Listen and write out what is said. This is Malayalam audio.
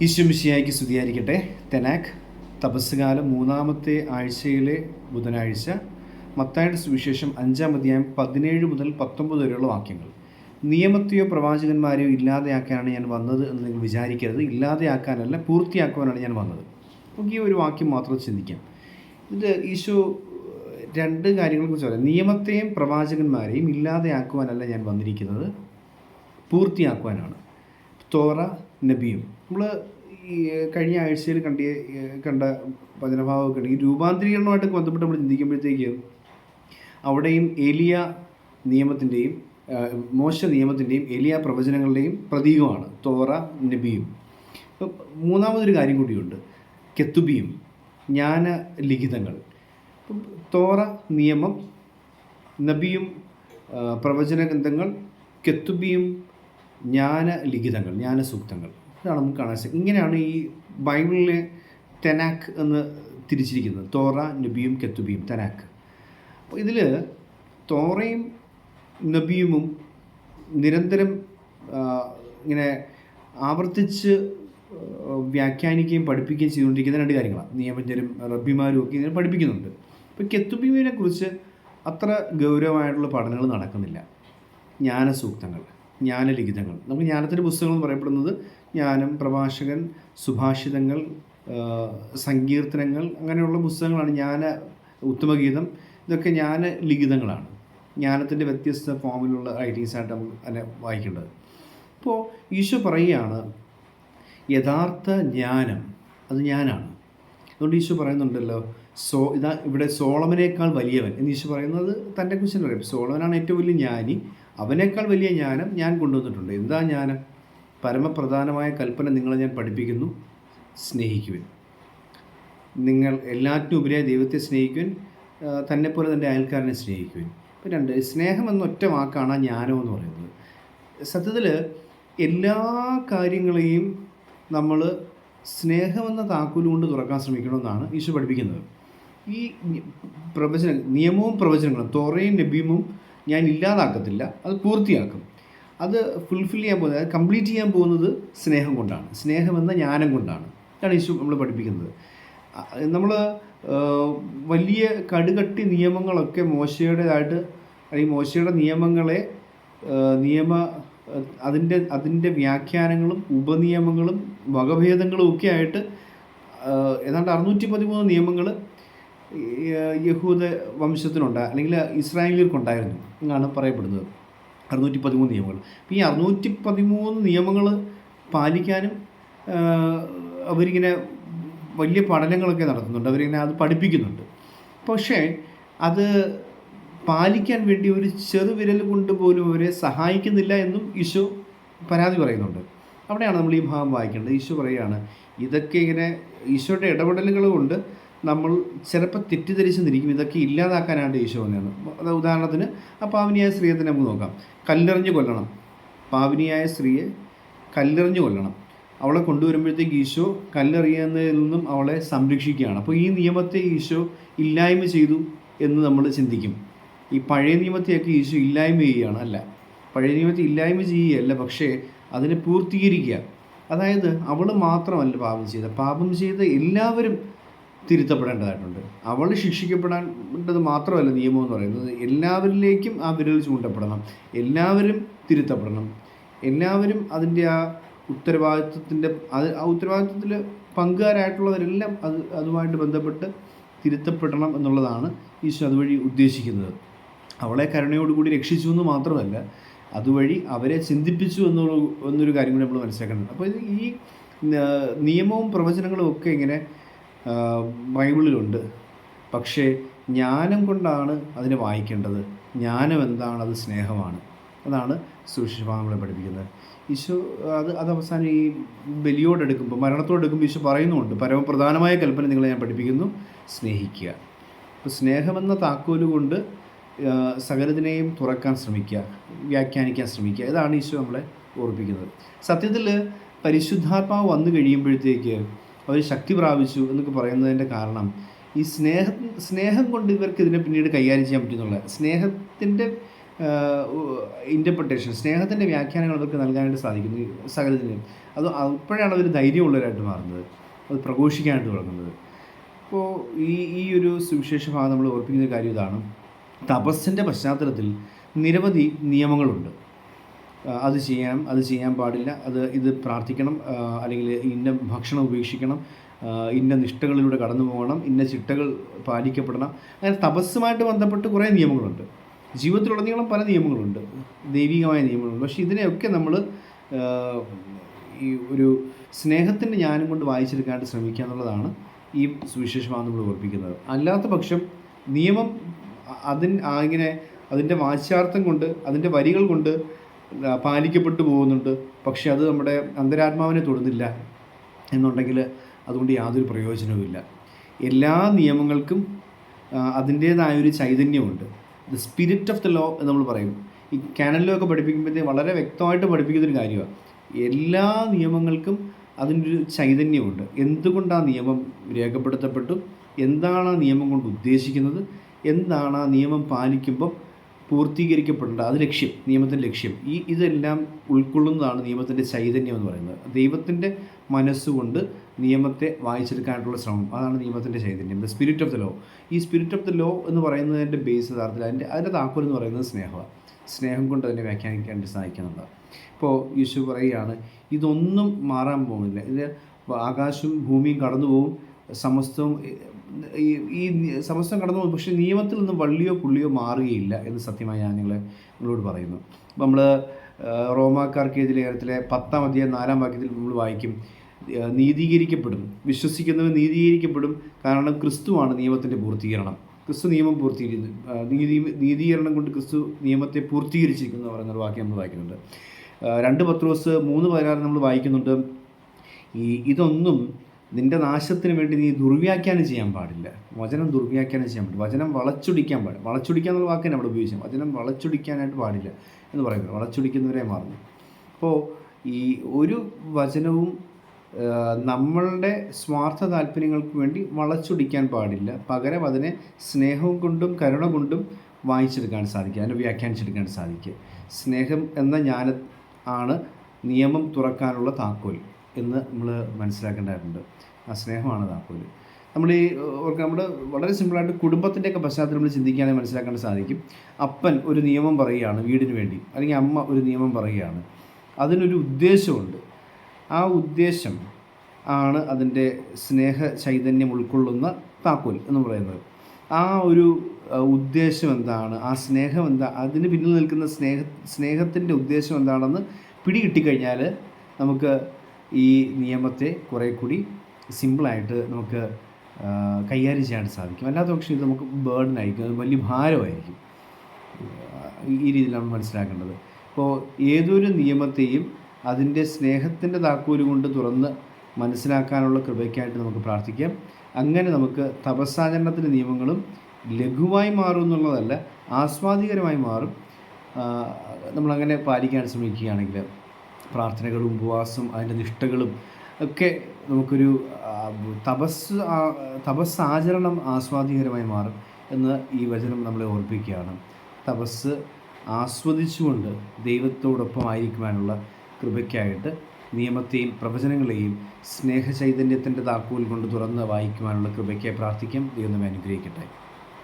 ഈശ്വമിശിയായിക്ക് സ്തുതിയായിരിക്കട്ടെ. തെനാക്ക് തപസ്സുകാലം മൂന്നാമത്തെ ആഴ്ചയിലെ ബുധനാഴ്ച മത്തായുടെ സുവിശേഷം അഞ്ചാം അധ്യായം പതിനേഴ് മുതൽ പത്തൊമ്പത് വരെയുള്ള വാക്യങ്ങൾ. നിയമത്തെയോ പ്രവാചകന്മാരെയോ ഇല്ലാതെയാക്കാനാണ് ഞാൻ വന്നത് എന്ന് നിങ്ങൾ വിചാരിക്കരുത്. ഇല്ലാതെയാക്കാനല്ല പൂർത്തിയാക്കുവാനാണ് ഞാൻ വന്നത്. നമുക്ക് ഈ ഒരു വാക്യം മാത്രം ചിന്തിക്കാം. ഇത് ഈശോ രണ്ട് കാര്യങ്ങളെക്കുറിച്ച് പറയാം. നിയമത്തെയും പ്രവാചകന്മാരെയും ഇല്ലാതെയാക്കുവാനല്ല ഞാൻ വന്നിരിക്കുന്നത്. പൂർത്തിയാക്കുവാനാണ്. തോറ നബിയും. നമ്മൾ ഈ കഴിഞ്ഞ ആഴ്ചയിൽ കണ്ട കണ്ട വചനഭാവമൊക്കെ ഉണ്ട്. ഈ രൂപാന്തരീകരണമായിട്ട് ബന്ധപ്പെട്ട് നമ്മൾ ചിന്തിക്കുമ്പോഴത്തേക്ക് അവിടെയും ഏലിയ നിയമത്തിന്റെയും മോശ നിയമത്തിന്റെയും ഏലിയ പ്രവചനങ്ങളുടെയും പ്രതീകമാണ് തോറ നബിയും. മൂന്നാമതൊരു കാര്യം കൂടിയുണ്ട്. കെത്തുബിയും ജ്ഞാന ലിഖിതങ്ങൾ തോറ നിയമം നബിയും പ്രവചന ഗ്രന്ഥങ്ങൾ കെത്തുബിയും ജ്ഞാന ലിഖിതങ്ങൾ ജ്ഞാന സൂക്തങ്ങൾ. ഇതാണ് നമുക്ക് കാണാൻ സാധിക്കും ഇങ്ങനെയാണ് ഈ ബൈബിളിലെ തെനാക്ക് എന്ന് തിരിച്ചിരിക്കുന്നത്. തോറ നബിയും കെത്തുബിയും തെനാക്ക് അപ്പോൾ ഇതിൽ തോറയും നബിയുമും നിരന്തരം ഇങ്ങനെ ആവർത്തിച്ച് വ്യാഖ്യാനിക്കുകയും പഠിപ്പിക്കുകയും ചെയ്തുകൊണ്ടിരിക്കുന്ന രണ്ട് കാര്യങ്ങളാണ്. നിയമജ്ഞരും റബ്ബിമാരും ഒക്കെ ഇതിനെ പഠിപ്പിക്കുന്നുണ്ട്. ഇപ്പോൾ കെത്തുബീമിനെ കുറിച്ച് അത്ര ഗൗരവമായിട്ടുള്ള പഠനങ്ങൾ നടക്കുന്നില്ല. ജ്ഞാനസൂക്തങ്ങൾ ജ്ഞാനലിഖിതങ്ങൾ നമുക്ക് ജ്ഞാനത്തിന്റെ പുസ്തകങ്ങൾ എന്ന് പറയപ്പെടുന്നത് ജ്ഞാനം പ്രഭാഷകൻ സുഭാഷിതങ്ങൾ സങ്കീർത്തനങ്ങൾ അങ്ങനെയുള്ള പുസ്തകങ്ങളാണ് ജ്ഞാന ഉത്തമഗീതം. ഇതൊക്കെ ജ്ഞാന ലിഖിതങ്ങളാണ്. ജ്ഞാനത്തിന്റെ വ്യത്യസ്ത ഫോമിലുള്ള റൈറ്റിങ്സായിട്ട് നമ്മൾ അതിനെ വായിക്കേണ്ടത്. അപ്പോൾ ഈശോ പറയുകയാണ് യഥാർത്ഥ ജ്ഞാനം അത് ഞാനാണ്. അതുകൊണ്ട് ഈശോ പറയുന്നുണ്ടല്ലോ സോ ഇതാ ഇവിടെ സോളമനേക്കാൾ വലിയവൻ. എന്ന് ഈശോ പറയുന്നത് തന്റെ കുറിച്ച് പറയും. സോളമനാണ് ഏറ്റവും വലിയ ജ്ഞാനി അവനേക്കാൾ വലിയ ജ്ഞാനം ഞാൻ കൊണ്ടുവന്നിട്ടുണ്ട്. എന്താ ജ്ഞാനം? പരമപ്രധാനമായ കൽപ്പന നിങ്ങളെ ഞാൻ പഠിപ്പിക്കുന്നു സ്നേഹിക്കുവിൻ. നിങ്ങൾ എല്ലാറ്റിനും ഉപരിയായി ദൈവത്തെ സ്നേഹിക്കുവിൻ തന്നെ തന്നെപ്പോലെ തന്റെ അയൽക്കാരനെ സ്നേഹിക്കുവിൻ. ഇപ്പം രണ്ട് സ്നേഹം എന്നൊറ്റ വാക്കാണ് ജ്ഞാനം എന്ന് പറയുന്നത്. സത്യത്തിൽ എല്ലാ കാര്യങ്ങളെയും നമ്മൾ സ്നേഹമെന്ന താക്കോൽ കൊണ്ട് തുറക്കാൻ ശ്രമിക്കണമെന്നാണ് ഈശോ പഠിപ്പിക്കുന്നത്. ഈ പ്രവചന നിയമവും പ്രവചനങ്ങളും തോറയും നബീമും ഞാൻ ഇല്ലാതാക്കത്തില്ല അത് പൂർത്തിയാക്കും. അത് ഫുൾഫിൽ ചെയ്യാൻ പോകുന്നത് അത് കംപ്ലീറ്റ് ചെയ്യാൻ പോകുന്നത് സ്നേഹം കൊണ്ടാണ്. സ്നേഹമെന്ന ജ്ഞാനം കൊണ്ടാണ്. ഇതാണ് യേശു നമ്മൾ പഠിപ്പിക്കുന്നത്. നമ്മൾ വലിയ കടുകട്ടി നിയമങ്ങളൊക്കെ മോശയുടേതായിട്ട് അല്ലെങ്കിൽ മോശയുടെ നിയമങ്ങളെ നിയമ അതിന്റെ അതിന്റെ വ്യാഖ്യാനങ്ങളും ഉപനിയമങ്ങളും വകഭേദങ്ങളും ഒക്കെ ആയിട്ട് ഏതാണ്ട് അറുന്നൂറ്റി പതിമൂന്ന് നിയമങ്ങൾ യഹൂദ വംശത്തിനുണ്ട് അല്ലെങ്കിൽ ഇസ്രായേലിയർക്കുണ്ടായിരുന്നു എന്നാണ് പറയപ്പെടുന്നത്. അറുന്നൂറ്റി പതിമൂന്ന് നിയമങ്ങൾ ഈ അറുന്നൂറ്റി പതിമൂന്ന് നിയമങ്ങൾ പാലിക്കാനും അവരിങ്ങനെ വലിയ പഠനങ്ങളൊക്കെ നടത്തുന്നുണ്ട്. അവരിങ്ങനെ അത് പഠിപ്പിക്കുന്നുണ്ട്. പക്ഷേ അത് പാലിക്കാൻ വേണ്ടി ഒരു ചെറുവിരൽ കൊണ്ട് പോലും അവരെ സഹായിക്കുന്നില്ല എന്നും ഈശോ പരാതി പറയുന്നുണ്ട്. അവിടെയാണ് നമ്മൾ ഈ ഭാഗം വായിക്കേണ്ടത്. ഈശോ പറയുകയാണ് ഇതൊക്കെ ഇങ്ങനെ ഈശോയുടെ ഇടപെടലുകൾ കൊണ്ട് നമ്മൾ ചിലപ്പോൾ തെറ്റിദ്ധരിച്ച് നിൽക്കും ഇതൊക്കെ ഇല്ലാതാക്കാനാണ് ഈശോ വന്നത് അത് ഉദാഹരണത്തിന് ആ പാവനിയായ സ്ത്രീയെ തന്നെ നമുക്ക് നോക്കാം. കല്ലെറിഞ്ഞ് കൊല്ലണം. പാവനിയായ സ്ത്രീയെ കല്ലെറിഞ്ഞ് കൊല്ലണം. അവളെ കൊണ്ടുവരുമ്പോഴത്തേക്ക് ഈശോ കല്ലെറിയുന്നതിൽ നിന്നും അവളെ സംരക്ഷിക്കുകയാണ്. അപ്പോൾ ഈ നിയമത്തെ ഈശോ ഇല്ലായ്മ ചെയ്തു എന്ന് നമ്മൾ ചിന്തിക്കും. ഈ പഴയ നിയമത്തെയൊക്കെ ഈശോ ഇല്ലായ്മ ചെയ്യുകയാണ്. അല്ല പഴയ നിയമത്തെ ഇല്ലായ്മ ചെയ്യുകയല്ല പക്ഷേ അതിനെ പൂർത്തീകരിക്കുക. അതായത് അവൾ മാത്രമല്ല പാപം ചെയ്ത പാപം ചെയ്ത എല്ലാവരും തിരുത്തപ്പെടേണ്ടതായിട്ടുണ്ട്. അവൾ ശിക്ഷിക്കപ്പെടേണ്ടത് മാത്രമല്ല നിയമം എന്ന് പറയുന്നത്. എല്ലാവരിലേക്കും ആ വിരൽ ചൂണ്ടപ്പെടണം. എല്ലാവരും തിരുത്തപ്പെടണം. എല്ലാവരും അതിന്റെ ആ ഉത്തരവാദിത്വത്തിന്റെ അത് ആ ഉത്തരവാദിത്വത്തിൽ പങ്കുകാരായിട്ടുള്ളവരെല്ലാം അത് അതുമായിട്ട് ബന്ധപ്പെട്ട് തിരുത്തപ്പെടണം എന്നുള്ളതാണ് ഈശോ അതുവഴി ഉദ്ദേശിക്കുന്നത്. അവളെ കരുണയോടുകൂടി രക്ഷിച്ചു എന്ന് മാത്രമല്ല അതുവഴി അവരെ ചിന്തിപ്പിച്ചു എന്നുള്ള എന്നൊരു കാര്യം കൂടി നമ്മൾ മനസ്സിലാക്കണം അപ്പോൾ ഇത് ഈ നിയമവും പ്രവചനങ്ങളും ഒക്കെ ഇങ്ങനെ ബൈബിളിലുണ്ട്. പക്ഷേ ജ്ഞാനം കൊണ്ടാണ് അതിനെ വായിക്കേണ്ടത്. ജ്ഞാനം എന്താണ്? അത് സ്നേഹമാണ്. അതാണ് സുവിശേഷഭാഗങ്ങളെ പഠിപ്പിക്കുന്നത്. ഈശോ അത് അത് അവസാനം ഈ ബലിയോടെടുക്കുമ്പോൾ മരണത്തോടെടുക്കുമ്പോൾ ഈശോ പറയുന്നുമുണ്ട്. പരമപ്രധാനമായ കൽപ്പന നിങ്ങളെ ഞാൻ പഠിപ്പിക്കുന്നു സ്നേഹിക്കുക. അപ്പോൾ സ്നേഹമെന്ന താക്കോൽ കൊണ്ട് സകലതിനെയും തുറക്കാൻ ശ്രമിക്കുക വ്യാഖ്യാനിക്കാൻ ശ്രമിക്കുക. ഇതാണ് ഈശോ നമ്മളെ ഓർപ്പിക്കുന്നത്. സത്യത്തിൽ പരിശുദ്ധാത്മാവ് വന്നു കഴിയുമ്പോഴത്തേക്ക് അവർ ശക്തി പ്രാപിച്ചു എന്നൊക്കെ പറയുന്നതിന്റെ കാരണം ഈ സ്നേഹം സ്നേഹം കൊണ്ട് ഇവർക്ക് ഇതിനെ പിന്നീട് കൈകാര്യം ചെയ്യാൻ പറ്റുന്നുള്ള സ്നേഹത്തിന്റെ ഇന്റർപ്രിട്ടേഷൻ സ്നേഹത്തിന്റെ വ്യാഖ്യാനങ്ങൾ അവർക്ക് നൽകാനായിട്ട് സാധിക്കുന്നു സകലത്തിനും. അത് അപ്പോഴാണ് അവർ ധൈര്യമുള്ളവരായിട്ട് മാറുന്നത്. അത് പ്രഘോഷിക്കാനായിട്ട് തുടങ്ങുന്നത്. അപ്പോൾ ഈ ഈ ഒരു സുവിശേഷ ഭാഗം നമ്മൾ ഓർപ്പിക്കുന്ന കാര്യം ഇതാണ്. തപസ്സിന്റെ പശ്ചാത്തലത്തിൽ നിരവധി നിയമങ്ങളുണ്ട്. അത് ചെയ്യാം അത് ചെയ്യാൻ പാടില്ല അത് ഇത് പ്രാർത്ഥിക്കണം അല്ലെങ്കിൽ ഇന്ന ഭക്ഷണം ഉപേക്ഷിക്കണം ഇന്ന നിഷ്ഠകളിലൂടെ കടന്നു പോകണം ഇന്ന ചിട്ടകൾ പാലിക്കപ്പെടണം. അങ്ങനെ തപസ്സുമായിട്ട് ബന്ധപ്പെട്ട് കുറേ നിയമങ്ങളുണ്ട്. ജീവിതത്തിലുടനീളം പല നിയമങ്ങളുണ്ട്. ദൈവികമായ നിയമങ്ങളുണ്ട്. പക്ഷേ ഇതിനെയൊക്കെ നമ്മൾ ഈ ഒരു സ്നേഹത്തിന്റെ ജ്ഞാനം കൊണ്ട് വായിച്ചെടുക്കാനായിട്ട് ശ്രമിക്കുക എന്നുള്ളതാണ് ഈ സുവിശേഷമാണ് നമ്മൾ ഓർപ്പിക്കുന്നത്. അല്ലാത്ത പക്ഷം നിയമം അതിൻ ആ ഇങ്ങനെ അതിന്റെ വാച്യാർത്ഥം കൊണ്ട് അതിന്റെ വരികൾ കൊണ്ട് പാലിക്കപ്പെട്ടു പോകുന്നുണ്ട്. പക്ഷെ അത് നമ്മുടെ അന്തരാത്മാവിനെ തൊടുന്നില്ല എന്നുണ്ടെങ്കിൽ അതുകൊണ്ട് യാതൊരു പ്രയോജനവുമില്ല. എല്ലാ നിയമങ്ങൾക്കും അതിന്റേതായൊരു ചൈതന്യമുണ്ട്. The spirit of the law എന്ന് നമ്മൾ പറയും. ഈ കാനലിലൊക്കെ പഠിപ്പിക്കുമ്പോഴത്തേക്ക് വളരെ വ്യക്തമായിട്ട് പഠിപ്പിക്കുന്നൊരു കാര്യമാണ്. എല്ലാ നിയമങ്ങൾക്കും അതിന്റെ ഒരു ചൈതന്യമുണ്ട്. എന്തുകൊണ്ട് ആ നിയമം രേഖപ്പെടുത്തപ്പെട്ടു? എന്താണ് ആ നിയമം കൊണ്ട് ഉദ്ദേശിക്കുന്നത്? എന്താണ് ആ നിയമം പാലിക്കുമ്പോൾ പൂർത്തീകരിക്കപ്പെടേണ്ട അത് ലക്ഷ്യം നിയമത്തിന്റെ ലക്ഷ്യം. ഈ ഇതെല്ലാം ഉൾക്കൊള്ളുന്നതാണ് നിയമത്തിന്റെ ചൈതന്യം എന്ന് പറയുന്നത്. ദൈവത്തിന്റെ മനസ്സുകൊണ്ട് നിയമത്തെ വായിച്ചെടുക്കാനായിട്ടുള്ള ശ്രമം. അതാണ് നിയമത്തിന്റെ ചൈതന്യം. The spirit of the law ഈ സ്പിരിറ്റ് ഓഫ് ദ ലോ എന്ന് പറയുന്നതിന്റെ ബേസ് യഥാർത്ഥത്തിൽ അതിന്റെ അതിന്റെ താക്കോൽ എന്ന് പറയുന്നത് സ്നേഹമാണ് സ്നേഹം കൊണ്ട് അതിനെ വ്യാഖ്യാനിക്കാനായിട്ട് സാധിക്കുന്നുണ്ട് ഇപ്പോൾ യേശു പറയുകയാണ് ഇതൊന്നും മാറാൻ പോകുന്നില്ല. ഇത് ആകാശവും ഭൂമിയും കടന്നു പോകും സമസ്തവും ഈ സമസ്തം കടന്നു പോകും പക്ഷേ നിയമത്തിൽ നിന്നും വള്ളിയോ പുള്ളിയോ മാറുകയില്ല എന്ന് സത്യമായി ഞാൻ നിങ്ങളെ നിങ്ങളോട് പറയുന്നു. നമ്മൾ റോമാക്കാർക്ക് എതിരെ ലേഖനത്തിലെ പത്താം അധ്യായം നാലാം വാക്യത്തിൽ നമ്മൾ വായിക്കും. നീതീകരിക്കപ്പെടും. വിശ്വസിക്കുന്നവർ നീതീകരിക്കപ്പെടും. കാരണം ക്രിസ്തുവാണ് നിയമത്തിന്റെ പൂർത്തീകരണം. ക്രിസ്തു നിയമം പൂർത്തീകരിക്കുന്നു. നീതി നീതീകരണം കൊണ്ട് ക്രിസ്തു നിയമത്തെ പൂർത്തീകരിച്ചിരിക്കുന്നു എന്ന് പറയുന്ന വാക്യം നമ്മൾ വായിക്കുന്നുണ്ട്. രണ്ട് പത്രോസ് മൂന്ന് പതിനാറ് നമ്മൾ വായിക്കുന്നുണ്ട്. ഈ ഇതൊന്നും നിന്റെ നാശത്തിന് വേണ്ടി നീ ദുർവ്യാഖ്യാനം ചെയ്യാൻ പാടില്ല. വചനം ദുർവ്യാഖ്യാനം ചെയ്യാൻ പാടില്ല. വചനം വളച്ചൊടിക്കാൻ പാടില്ല. വളച്ചൊടിക്കുക എന്നുള്ള വാക്കിനെ അവിടെ ഉപയോഗിച്ചത് വചനം വളച്ചൊടിക്കാനായിട്ട് പാടില്ല എന്ന് പറയുന്നത്. വളച്ചൊടിക്കുന്നവരെ മാറുന്നു. അപ്പോൾ ഈ ഒരു വചനവും നമ്മളുടെ സ്വാർത്ഥ താല്പര്യങ്ങൾക്ക് വേണ്ടി വളച്ചൊടിക്കാൻ പാടില്ല. പകരം അതിനെ സ്നേഹവും കൊണ്ടും കരുണ കൊണ്ടും വായിച്ചെടുക്കാൻ സാധിക്കുക. അതിനെ വ്യാഖ്യാനിച്ചെടുക്കാൻ സാധിക്കുക. സ്നേഹം എന്ന ജ്ഞാന ആണ് നിയമം തുറക്കാനുള്ള താക്കോൽ. എന്ന് നമ്മൾ മനസ്സിലാക്കേണ്ടതായിട്ടുണ്ട്. ആ സ്നേഹമാണ് താക്കോൽ നമ്മൾ ഈ ഓർക്കുക നമ്മൾ വളരെ സിമ്പിളായിട്ട് കുടുംബത്തിന്റെയൊക്കെ പശ്ചാത്തലം നമ്മൾ ചിന്തിക്കുകയാണെങ്കിൽ മനസ്സിലാക്കാൻ സാധിക്കും. അപ്പൻ ഒരു നിയമം പറയുകയാണ് വീടിന് വേണ്ടി അല്ലെങ്കിൽ അമ്മ ഒരു നിയമം പറയുകയാണ്. അതിനൊരു ഉദ്ദേശമുണ്ട് ആ ഉദ്ദേശം ആണ് അതിന്റെ സ്നേഹ ചൈതന്യം ഉൾക്കൊള്ളുന്ന താക്കോൽ എന്ന് പറയുന്നത്. ആ ഒരു ഉദ്ദേശം എന്താണ്? ആ സ്നേഹം എന്താ? അതിന് പിന്നിൽ നിൽക്കുന്ന സ്നേഹ സ്നേഹത്തിന്റെ ഉദ്ദേശം എന്താണെന്ന് പിടികിട്ടിക്കഴിഞ്ഞാൽ നമുക്ക് ഈ നിയമത്തെ കുറേ കൂടി സിമ്പിളായിട്ട് നമുക്ക് കൈകാര്യം ചെയ്യാൻ സാധിക്കും. അല്ലാത്ത പക്ഷേ ഇത് നമുക്ക് ബേർഡനായിരിക്കും അത് വലിയ ഭാരമായിരിക്കും. ഈ രീതിയിലാണ് മനസ്സിലാക്കേണ്ടത്. അപ്പോൾ ഏതൊരു നിയമത്തെയും അതിന്റെ സ്നേഹത്തിന്റെ താക്കോൽ കൊണ്ട് തുറന്ന് മനസ്സിലാക്കാനുള്ള കൃപയ്ക്കായിട്ട് നമുക്ക് പ്രാർത്ഥിക്കാം. അങ്ങനെ നമുക്ക് തപസ്സാചരണത്തിന്റെ നിയമങ്ങളും ലഘുവായി മാറും എന്നുള്ളതല്ല ആസ്വാദികരമായി മാറും. നമ്മളങ്ങനെ പാലിക്കാൻ ശ്രമിക്കുകയാണെങ്കിൽ പ്രാർത്ഥനകളും ഉപവാസം അതിന്റെ നിഷ്ഠകളും ഒക്കെ നമുക്കൊരു തപസ് തപസ് ആചരണം ആസ്വാദികരമായി മാറും എന്ന് ഈ വചനം നമ്മളെ ഓർപ്പിക്കുകയാണ്. തപസ് ആസ്വദിച്ചുകൊണ്ട് ദൈവത്തോടൊപ്പം ആയിരിക്കുവാനുള്ള കൃപയ്ക്കായിട്ട് നിയമത്തെയും പ്രവചനങ്ങളെയും സ്നേഹചൈതന്യത്തിന്റെ താക്കോൽ കൊണ്ട് തുറന്ന് വായിക്കുവാനുള്ള കൃപയ്ക്കായി പ്രാർത്ഥിക്കാം. ദൈവം നമ്മെ അനുഗ്രഹിക്കട്ടെ.